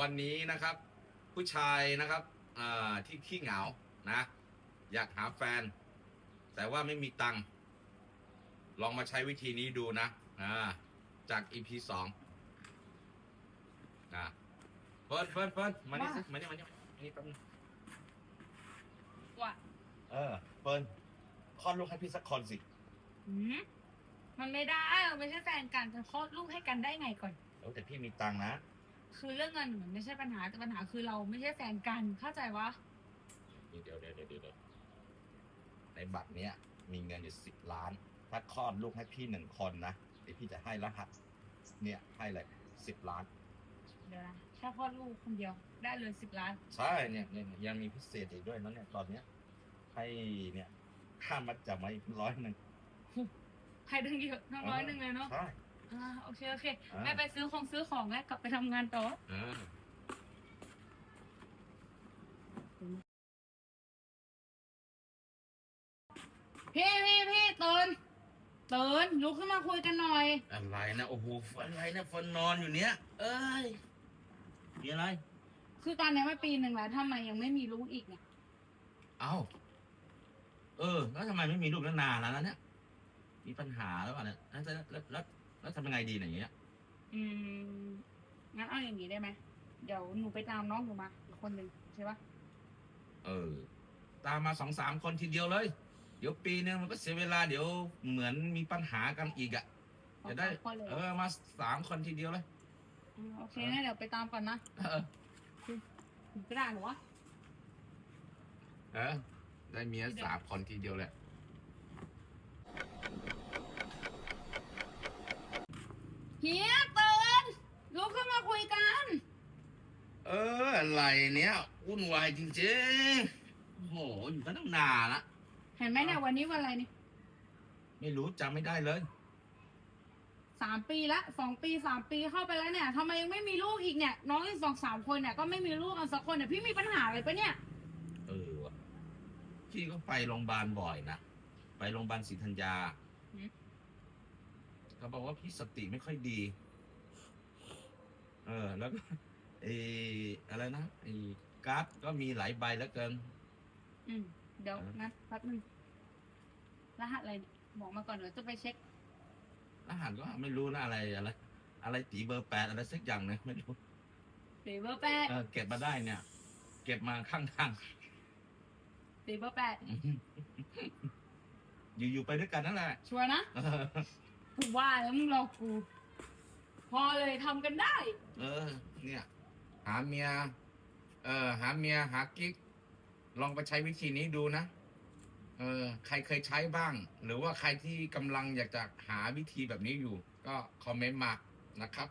วันนี้นะครับ ผู้ชายนะครับอ่าที่ขี้เหงานะ อยากหาแฟน แต่ว่าไม่มีตังค์ลองมาใช้วิธีนี้ดูนะอ่าจาก EP สองนะเฟิร์นเฟิร์นเฟิร์นมานี่สิมานี่มานี่มานี่แป๊บนึงว่าเออเฟิร์นคลอดลูกให้พี่สักคนสิหืมมันไม่ได้เราไม่ใช่แฟนกันจะคลอดลูกให้กันได้ไงก่อนเออแต่พี่มีตังค์นะ คือเรื่องเงินมันไม่ใช่ปัญหาแต่ปัญหาคือเราไม่ใช่แฟนกันเข้าใจวะนี่เดี๋ยวเดี๋ยวเดี๋ยวเดี๋ยวในบัตรเนี้ยมีเงินอยู่สิบล้าน ถ้าคลอดลูกให้พี่หนึ่งคนนะเดี๋ยวพี่จะให้รหัสเนี่ยให้เลยสิบล้าน เดี๋ยวนะแค่คลอดลูกคนเดียวได้เลยสิบล้าน ใช่เนี่ยเนี่ยยังมีพิเศษอีกด้วยนะเนี่ยตอนเนี้ยให้เนี่ยค่ามัดจำมาอีกร้อยหนึ่งให้ตั้งเยอะทั้งร้อยหนึ่งเลยเนาะใช่ อ่าโอเคโอเคอ่า แม่ไปซื้อของซื้อของแล้วกลับไปทำงานต่อ อ่าพี่พี่พี่ตื่นตื่นลุกขึ้นมาคุยกันหน่อย อะไรนะโอ้โหอะไรนะฝนนอนอยู่เนี้ยเอ้ยมีอะไร คือตอนนี้ไม่ปีหนึ่งแล้วทำไมยังไม่มีลูกอีกเนี่ยเอ้าเออ แล้วทำไมไม่มีลูกตั้งนานแล้วนะเนี่ยมีปัญหาแล้วเปล่าเนี่ยแล้วแล้วแล้วแล้ว แล้วทำยังไงดีเนี่ยอย่างเงี้ย อืมงั้นเอาอย่างนี้ได้ไหมเดี๋ยวหนูไปตามน้องหนูมาอีกคนหนึ่งใช่ปะเออ ตามมาสองสามคนทีเดียวเลย เดี๋ยวปีนึงมันก็เสียเวลาเดี๋ยวเหมือนมีปัญหากันอีกอะเอาจะได้สามคนเลยเออมาสามคนทีเดียวเลย มโอเคงั้นเดี๋ยวไปตามก่อนนะเออ ถึงกระดาษหนูวะเออ ได้เมียสามคนทีเดียวเลย เฮียตื่นลุกขึ้นมาคุยกัน เอ ออะไรเนี้ยวุ่นวายจริงๆโอ้โหอยู่กันตั้งนานละเห็นไหมเนี่ยวันนี้วันอะไรนี่ไม่รู้จำไม่ได้เลยสามปีละสองปีสามปีเข้าไปแล้วเนี่ยทำไมยังไม่มีลูกอีกเนี่ย น้องอีกสองสามคนเนี่ยก็ไม่มีลูกกันสักคนเนี่ยพี่มีปัญหาอะไรปะเนี่ย เออว่ะพี่ก็ไปโรงพยาบาลบ่อยนะไปโรงพยาบาลศรีธัญญาหืม เขาบอกว่าพี่สติไม่ค่อยดี เออ แล้วก็ ไออะไรนะไอการ์ดก็มีหลายใบแล้วเกิน อืม เดี๋ยวเออนัดแป๊บนึงรหัสอะไรเนี่ยบอกมาก่อนเดี๋ยวจะไปเช็ค รหัสก็ไม่รู้นะอะไรอะไร อะไรตีเบอร์แปดอะไรสักอย่างหนึงไม่รู้สีเบอร์แปดเออเก็บมาได้เนี่ย เก็บมาข้างสีเบอร์แปดๆอยู่ๆไปด้วยกันนั่นแหละชัวร์นะเออกูว่าแล้วมึงรอกู พอเลยทำกันได้ เออ เนี่ย หาเมีย เออ หาเมียหากิ๊ก ลองไปใช้วิธีนี้ดูนะ เออ ใครเคยใช้บ้าง หรือว่าใครที่กำลังอยากจะหาวิธีแบบนี้อยู่ ก็คอมเมนต์มานะครับ